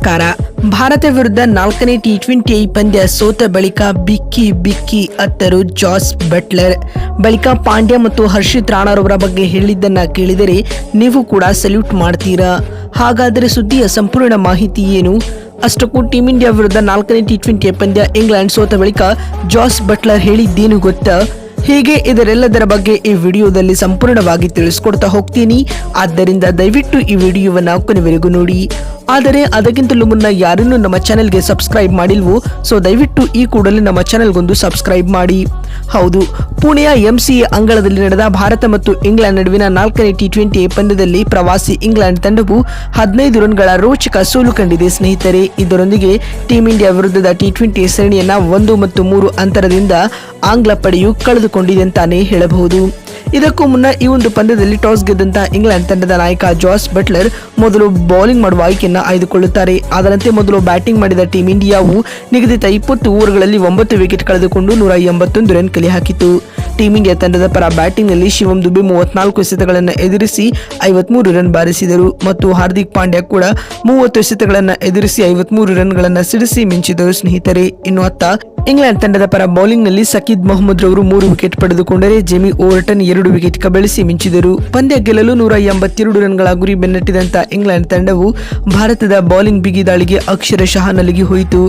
ನಮಸ್ಕಾರ. ಭಾರತ ವಿರುದ್ಧ ನಾಲ್ಕನೇ ಟಿ ಟ್ವೆಂಟಿ ಪಂದ್ಯ ಸೋತ ಬಳಿಕ ಬಿಕ್ಕಿ ಬಿಕ್ಕಿ ಅತ್ತರು ಜಾಸ್ ಬಟ್ಲರ್. ಬಳಿಕ ಪಾಂಡ್ಯ ಮತ್ತು ಹರ್ಷಿತ್ ರಾಣಾರವರ ಬಗ್ಗೆ ಹೇಳಿದ್ದನ್ನ ಕೇಳಿದರೆ ನೀವು ಕೂಡ ಸಲ್ಯೂಟ್ ಮಾಡ್ತೀರಾ? ಹಾಗಾದರೆ ಸುದ್ದಿಯ ಸಂಪೂರ್ಣ ಮಾಹಿತಿ ಏನು? ಅಷ್ಟಕ್ಕೂ ಟೀಂ ಇಂಡಿಯಾ ವಿರುದ್ಧ ನಾಲ್ಕನೇ ಟಿ ಟ್ವೆಂಟಿ ಪಂದ್ಯ ಇಂಗ್ಲೆಂಡ್ ಸೋತ ಬಳಿಕ ಜಾಸ್ ಬಟ್ಲರ್ ಹೇಳಿದ್ದೇನು ಗೊತ್ತಾ? ಹೀಗೆ? ಇದರೆಲ್ಲದರ ಬಗ್ಗೆ ಈ ವಿಡಿಯೋದಲ್ಲಿ ಸಂಪೂರ್ಣವಾಗಿ ತಿಳಿಸ್ಕೊಡ್ತಾ ಹೋಗ್ತೀನಿ. ಆದ್ದರಿಂದ ದಯವಿಟ್ಟು ಈ ವಿಡಿಯೋವನ್ನು ಕೊನೆವರೆಗೂ ನೋಡಿ. ಆದರೆ ಅದಕ್ಕಿಂತಲೂ ಮುನ್ನ ಯಾರನ್ನು ನಮ್ಮ ಚಾನೆಲ್ಗೆ ಸಬ್ಸ್ಕ್ರೈಬ್ ಮಾಡಿಲ್ವೋ? ಸೊ ದಯವಿಟ್ಟು ಈ ಕೂಡಲೇ ನಮ್ಮ ಚಾನೆಲ್ಗೊಂದು ಸಬ್ಸ್ಕ್ರೈಬ್ ಮಾಡಿ. ಹೌದು, ಪುಣೆಯ ಎಂಸಿಎ ಅಂಗಳದಲ್ಲಿ ನಡೆದ ಭಾರತ ಮತ್ತು ಇಂಗ್ಲೆಂಡ್ ನಡುವಿನ ನಾಲ್ಕನೇ ಟಿ ಟ್ವೆಂಟಿ ಪಂದ್ಯದಲ್ಲಿ ಪ್ರವಾಸಿ ಇಂಗ್ಲೆಂಡ್ ತಂಡವು ಹದಿನೈದು ರನ್ಗಳ ರೋಚಕ ಸೋಲು ಕಂಡಿದೆ. ಸ್ನೇಹಿತರೆ, ಇದರೊಂದಿಗೆ ಟೀಂ ಇಂಡಿಯಾ ವಿರುದ್ಧದ ಟಿ ಟ್ವೆಂಟಿ ಸರಣಿಯನ್ನ ಒಂದು ಮತ್ತು ಮೂರು ಅಂತರದಿಂದ ಆಂಗ್ಲ ಪಡೆಯು ಕಳೆದುಕೊಂಡಿದೆ ಅಂತಾನೆ ಹೇಳಬಹುದು. ಇದಕ್ಕೂ ಮುನ್ನ ಈ ಒಂದು ಪಂದ್ಯದಲ್ಲಿ ಟಾಸ್ ಗೆದ್ದಂತ ಇಂಗ್ಲೆಂಡ್ ತಂಡದ ನಾಯಕ ಜಾಸ್ ಬಟ್ಲರ್ ಮೊದಲು ಬೌಲಿಂಗ್ ಮಾಡುವ ಆಯ್ಕೆಯನ್ನ ಆಯ್ದುಕೊಳ್ಳುತ್ತಾರೆ. ಅದರಂತೆ ಮೊದಲು ಬ್ಯಾಟಿಂಗ್ ಮಾಡಿದ ಟೀಂ ಇಂಡಿಯಾವು ನಿಗದಿತ ಇಪ್ಪತ್ತು ಓವರ್ಗಳಲ್ಲಿ ಒಂಬತ್ತು ವಿಕೆಟ್ ಕಳೆದುಕೊಂಡು ನೂರ ಎಂಬತ್ತೊಂದು ರನ್ ಕಲೆ ಹಾಕಿತು ಟೀಂ ಇಂಡಿಯಾ ತಂಡದ ಪರ ಬ್ಯಾಟಿಂಗ್ನಲ್ಲಿ ಶಿವಂ ದುಬೆ ಮೂವತ್ನಾಲ್ಕು ಎಸೆತಗಳನ್ನು ಎದುರಿಸಿ ಐವತ್ಮೂರು ರನ್ ಬಾರಿಸಿದರು ಮತ್ತು ಹಾರ್ದಿಕ್ ಪಾಂಡ್ಯ ಕೂಡ ಮೂವತ್ತು ಎಸೆತಗಳನ್ನು ಎದುರಿಸಿ ಐವತ್ಮೂರು ರನ್ಗಳನ್ನು ಸಿಡಿಸಿ ಮಿಂಚಿದರು ಸ್ನೇಹಿತರೆ. ಇನ್ನು ಅತ್ತ ಇಂಗ್ಲೆಂಡ್ ತಂಡದ ಪರ ಬೌಲಿಂಗ್ನಲ್ಲಿ ಸಕೀದ್ ಮೊಹಮ್ಮದ್ ರವರು ಮೂರು ವಿಕೆಟ್ ಪಡೆದುಕೊಂಡರೆ ಜೆಮಿ ಓವರ್ಟನ್ ಎರಡು ವಿಕೆಟ್ ಕಬಳಿಸಿ ಮಿಂಚಿದರು. ಪಂದ್ಯ ಗೆಲ್ಲಲು ನೂರ ಎಂಬತ್ತೆರಡು ರನ್ಗಳ ಗುರಿ ಬೆನ್ನಟ್ಟಿದಂತ ಇಂಗ್ಲೆಂಡ್ ತಂಡವು ಭಾರತದ ಬೌಲಿಂಗ್ ಬಿಗಿ ದಾಳಿಗೆ ಅಕ್ಷರಶಃ ನಲಗಿ ಹೋಯಿತು.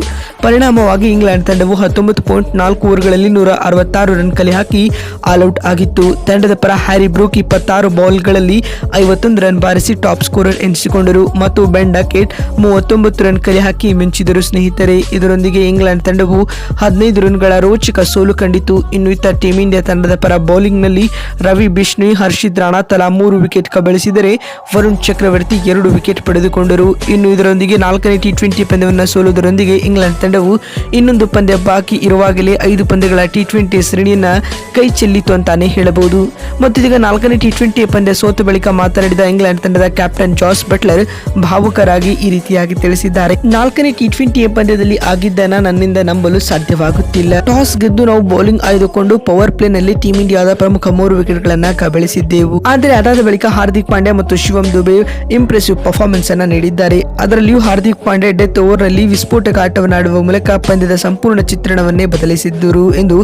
ಪರಿಣಾಮವಾಗಿ ಇಂಗ್ಲೆಂಡ್ ತಂಡವು ಹತ್ತೊಂಬತ್ತು ಪಾಯಿಂಟ್ ನಾಲ್ಕು ಓವರ್ಗಳಲ್ಲಿ ನೂರ ಅರವತ್ತಾರು ರನ್ ಕಲೆ ಹಾಕಿ ಆಲ್ಔಟ್ ಆಗಿತ್ತು. ತಂಡದ ಪರ ಹ್ಯಾರಿ ಬ್ರೂಕ್ ಇಪ್ಪತ್ತಾರು ಬೌಲ್ಗಳಲ್ಲಿ ಐವತ್ತೊಂದು ರನ್ ಬಾರಿಸಿ ಟಾಪ್ ಸ್ಕೋರರ್ ಎನಿಸಿಕೊಂಡರು ಮತ್ತು ಬೆಂಡಾಕೆಟ್ ಡಕೆಟ್ ಮೂವತ್ತೊಂಬತ್ತು ರನ್ ಕಲೆ ಹಾಕಿ ಮಿಂಚಿದರು ಸ್ನೇಹಿತರೆ. ಇದರೊಂದಿಗೆ ಇಂಗ್ಲೆಂಡ್ ತಂಡವು ಹದಿನೈದು ರನ್ಗಳ ರೋಚಕ ಸೋಲು ಕಂಡಿತು. ಇನ್ನು ಇತ್ತ ಟೀಂ ಇಂಡಿಯಾ ತಂಡದ ಪರ ಬೌಲಿಂಗ್ನಲ್ಲಿ ರವಿ ಬಿಷ್ಣು, ಹರ್ಷಿತ್ ರಾಣಾ ತಲಾ ಮೂರು ವಿಕೆಟ್ ಕಬಳಿಸಿದರೆ ವರುಣ್ ಚಕ್ರವರ್ತಿ ಎರಡು ವಿಕೆಟ್ ಪಡೆದುಕೊಂಡರು. ಇನ್ನು ಇದರೊಂದಿಗೆ ನಾಲ್ಕನೇ ಟಿ ಟ್ವೆಂಟಿ ಪಂದ್ಯವನ್ನು ಸೋಲುವುದರೊಂದಿಗೆ ಇಂಗ್ಲೆಂಡ್ ತಂಡವು ಇನ್ನೊಂದು ಪಂದ್ಯ ಬಾಕಿ ಇರುವಾಗಲೇ ಐದು ಪಂದ್ಯಗಳ ಟಿ ಟ್ವೆಂಟಿ ಶ್ರೇಣಿಯನ್ನು ಕೈ ಚೆಲ್ಲಿತು ಅಂತಾನೆ ಹೇಳಬಹುದು. ಮತ್ತು ನಾಲ್ಕನೇ ಟಿ ಟ್ವೆಂಟಿ ಪಂದ್ಯ ಸೋತ ಬಳಿಕ ಮಾತನಾಡಿದ ಇಂಗ್ಲೆಂಡ್ ತಂಡದ ಕ್ಯಾಪ್ಟನ್ ಜಾಸ್ ಬಟ್ಲರ್ ಭಾವುಕರಾಗಿ ಈ ರೀತಿಯಾಗಿ ತಿಳಿಸಿದ್ದಾರೆ. ನಾಲ್ಕನೇ ಟಿ ಟ್ವೆಂಟಿ ಪಂದ್ಯದಲ್ಲಿ ಆಗಿದ್ದನ್ನ ನನ್ನಿಂದ ನಂಬಲು ಸಾಧ್ಯವಾಗುತ್ತಿಲ್ಲ. ಟಾಸ್ ಗೆದ್ದು ನಾವು ಬೌಲಿಂಗ್ ಆಯ್ದುಕೊಂಡು ಪವರ್ ಪ್ಲೇ ನಲ್ಲಿ ಟೀಮ್ ಇಂಡಿಯಾದ ಪ್ರಮುಖ ಮೂರು ವಿಕೆಟ್ ಗಳನ್ನ ಕಬಳಿಸಿದ್ದೆವು ಆದರೆ ಅದಾದ ಬಳಿಕ ಹಾರ್ದಿಕ್ ಪಾಂಡ್ಯ ಮತ್ತು ಶಿವಂ ದುಬೆ ಇಂಪ್ರೆಸಿವ್ ಪರ್ಫಾರ್ಮೆನ್ಸ್ ಅನ್ನ ನೀಡಿದ್ದಾರೆ. ಅದರಲ್ಲಿಯೂ ಹಾರ್ದಿಕ್ ಪಾಂಡ್ಯ ಡೆತ್ ಓವರ್ನಲ್ಲಿ ವಿಸ್ಫೋಟಕ ಆಟವನ್ನಾಡುವ ಮೂಲಕ ಪಂದ್ಯದ ಸಂಪೂರ್ಣ ಚಿತ್ರಣವನ್ನೇ ಬದಲಿಸಿದ್ದರು ಎಂದು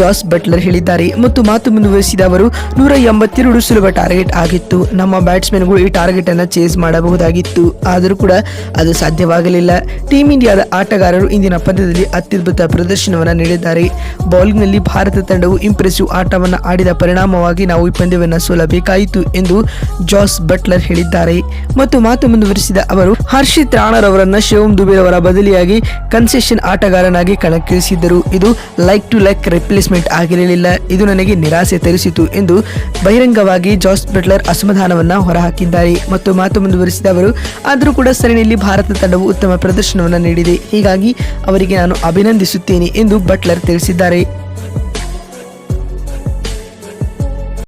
ಜಾಸ್ ಬಟ್ಲರ್ ಹೇಳಿದ್ದಾರೆ. ಮತ್ತು ಮಾತು ಮುಂದುವರಿಸಿದ ಅವರು, ನೂರ ಎಂಬತ್ತೆರಡು ಸುಲಭ ಟಾರ್ಗೆಟ್ ಆಗಿತ್ತು. ನಮ್ಮ ಬ್ಯಾಟ್ಸ್ಮನ್ಗಳು ಈ ಟಾರ್ಗೆಟ್ ಅನ್ನ ಚೇಸ್ ಮಾಡಬಹುದಾಗಿತ್ತು. ಆದರೂ ಕೂಡ ಅದು ಸಾಧ್ಯವಾಗಲಿಲ್ಲ. ಟೀಂ ಇಂಡಿಯಾದ ಆಟಗಾರರು ಇಂದಿನ ಪಂದ್ಯದಲ್ಲಿ ಅತ್ಯದ್ಭುತ ಪ್ರದರ್ಶನವನ್ನು ನೀಡಿದ್ದಾರೆ. ಬೌಲಿಂಗ್ನಲ್ಲಿ ಭಾರತ ತಂಡವು ಇಂಪ್ರೆಸಿವ್ ಆಟವನ್ನು ಆಡಿದ ಪರಿಣಾಮವಾಗಿ ನಾವು ಈ ಪಂದ್ಯವನ್ನು ಸೋಲಬೇಕಾಯಿತು ಎಂದು ಜಾಸ್ ಬಟ್ಲರ್ ಹೇಳಿದ್ದಾರೆ. ಮತ್ತು ಮಾತು ಮುಂದುವರಿಸಿದ ಅವರು, ಹರ್ಷಿತ್ ರಾಣರ್ ಅವರನ್ನು ಶಿವಂ ಅವರ ಬದಲಿಯಾಗಿ ಕನ್ಸೆಷನ್ ಆಟಗಾರನಾಗಿ ಕಣಕ್ಕಿಳಿಸಿದ್ದರು. ಇದು ಲೈಕ್ ಟು ಲೈಕ್ ರಿಪ್ಲೇಸ್ಮೆಂಟ್ ಆಗಿರಲಿಲ್ಲ. ಇದು ನನಗೆ ನಿರಾಸೆ ತರಿಸಿತು ಎಂದು ಬಹಿರಂಗವಾಗಿ ಜಾಸ್ ಬಟ್ಲರ್ ಅಸಮಾಧಾನವನ್ನು ಹೊರಹಾಕಿದ್ದಾರೆ. ಮತ್ತು ಮಾತು ಮುಂದುವರಿಸಿದ ಅವರು, ಆದರೂ ಕೂಡ ಸರಣಿಯಲ್ಲಿ ಭಾರತ ತಂಡವು ಉತ್ತಮ ಪ್ರದರ್ಶನವನ್ನು ನೀಡಿದೆ. ಹೀಗಾಗಿ ಅವರಿಗೆ ನಾನು ಅಭಿನಂದಿಸುತ್ತೇನೆ. ಎಂದು ಬಟ್ಲರ್ ತಿಳಿಸಿದ್ದಾರೆ.